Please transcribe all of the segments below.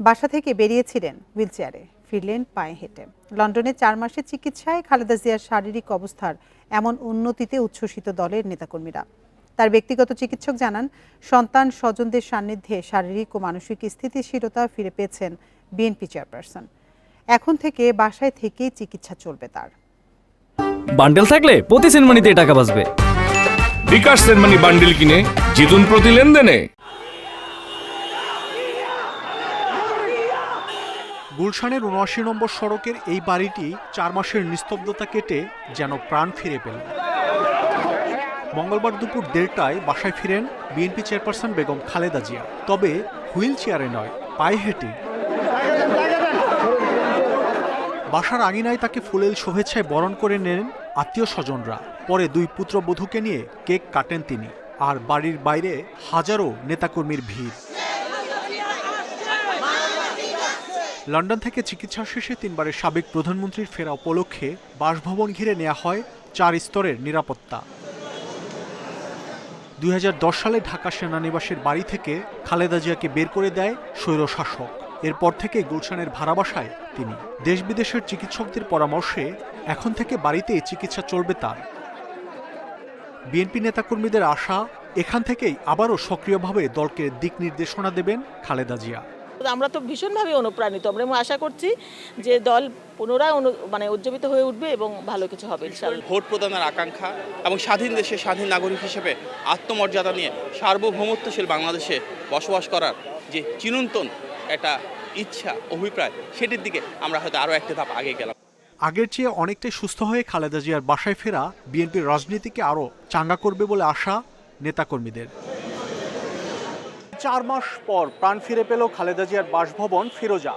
বাসা থেকে বেরিয়েছিলেন হুইলচেয়ারে ফিরলেন পায়ে হেঁটে। লন্ডনে চার মাসের চিকিৎসায় খালেদা জিয়ার শারীরিক অবস্থার এমন উন্নতিতে উচ্ছ্বসিত দলের নেতাকর্মীরা। তার ব্যক্তিগত চিকিৎসক জানান সন্তান স্বজনদের সান্নিধ্যে শারীরিক ও মানসিক স্থিতিশীলতা ফিরে পেয়েছেন বিএনপি চেয়ারপারসন। এখন থেকে বাসায় থেকেই চিকিৎসা চলবে তার। বান্ডেল থাকলে প্রতি সেনমানিতে টাকা বাঁচবে। বিকাশ সেনমানি বান্ডিল কিনে জিতুন প্রতি লেনদেনে। গুলশানের উনআশি নম্বর সড়কের এই বাড়িটি চার মাসের নিস্তব্ধতা কেটে যেন প্রাণ ফিরে পেল। মঙ্গলবার দুপুর দেড়টায় বাসায় ফিরেন বিএনপি চেয়ারপারসন বেগম খালেদা জিয়া। তবে হুইল চেয়ারে নয়, পায়ে হেঁটে। বাসার আঙিনায় তাকে ফুলেল শুভেচ্ছায় বরণ করে নেন আত্মীয় স্বজনরা। পরে দুই পুত্রবধূকে নিয়ে কেক কাটেন তিনি। আর বাড়ির বাইরে হাজারো নেতাকর্মীর ভিড়। লন্ডন থেকে চিকিৎসা শেষে তিনবারের সাবেক প্রধানমন্ত্রীর ফেরা উপলক্ষে বাসভবন ঘিরে নেওয়া হয় চার স্তরের নিরাপত্তা। দুই হাজার দশ সালে ঢাকা সেনানিবাসের বাড়ি থেকে খালেদা জিয়াকে বের করে দেয় স্বৈরশাসক এরপর থেকে গুলশানের ভাড়া বাসায় তিনি। দেশ বিদেশের চিকিৎসকদের পরামর্শে এখন থেকে বাড়িতেই চিকিৎসা চলবে তার। বিএনপি নেতাকর্মীদের আশা, এখান থেকেই আবারও সক্রিয়ভাবে দলকে দিক নির্দেশনা দেবেন খালেদা জিয়া। আমরা তো ভীষণভাবে অনুপ্রাণিত। আমরা এবং আশা করছি যে দল পুনরায় অনু- মানে উজ্জীবিত হয়ে উঠবে এবং ভালো কিছু হবে ভোট প্রদানের আকাঙ্ক্ষা এবং স্বাধীন দেশে স্বাধীন নাগরিক হিসেবে আত্মমর্যাদা নিয়ে সার্বভৌমত্বশীল বাংলাদেশে বসবাস করার যে চিরন্তন একটা ইচ্ছা অভিপ্রায় সেটির দিকে আমরা হয়তো আরও একটা ধাপ আগে গেলাম। আগের চেয়ে অনেকটাই সুস্থ হয়ে খালেদা জিয়ার বাসায় ফেরা বিএনপির রাজনীতিকে আরও চাঙ্গা করবে বলে আশা নেতাকর্মীদের। চার মাস পর প্রাণ ফিরে পেল খালেদা জিয়ার বাসভবন ফিরোজা।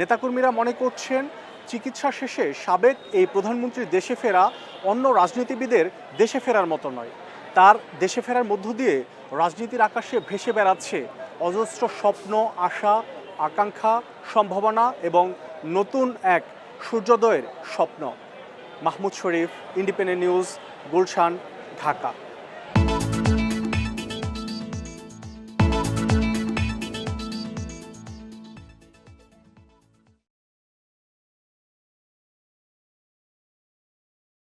নেতাকর্মীরা মনে করছেন, চিকিৎসা শেষে সাবেক এই প্রধানমন্ত্রীর দেশে ফেরা অন্য রাজনীতিবিদের দেশে ফেরার মতো নয়। তার দেশে ফেরার মধ্য দিয়ে রাজনীতির আকাশে ভেসে বেড়াচ্ছে অজস্র স্বপ্ন, আশা, আকাঙ্ক্ষা, সম্ভাবনা এবং নতুন এক সূর্যোদয়ের স্বপ্ন। Mahmud Sharif, Independent News, Gulshan, Dhaka.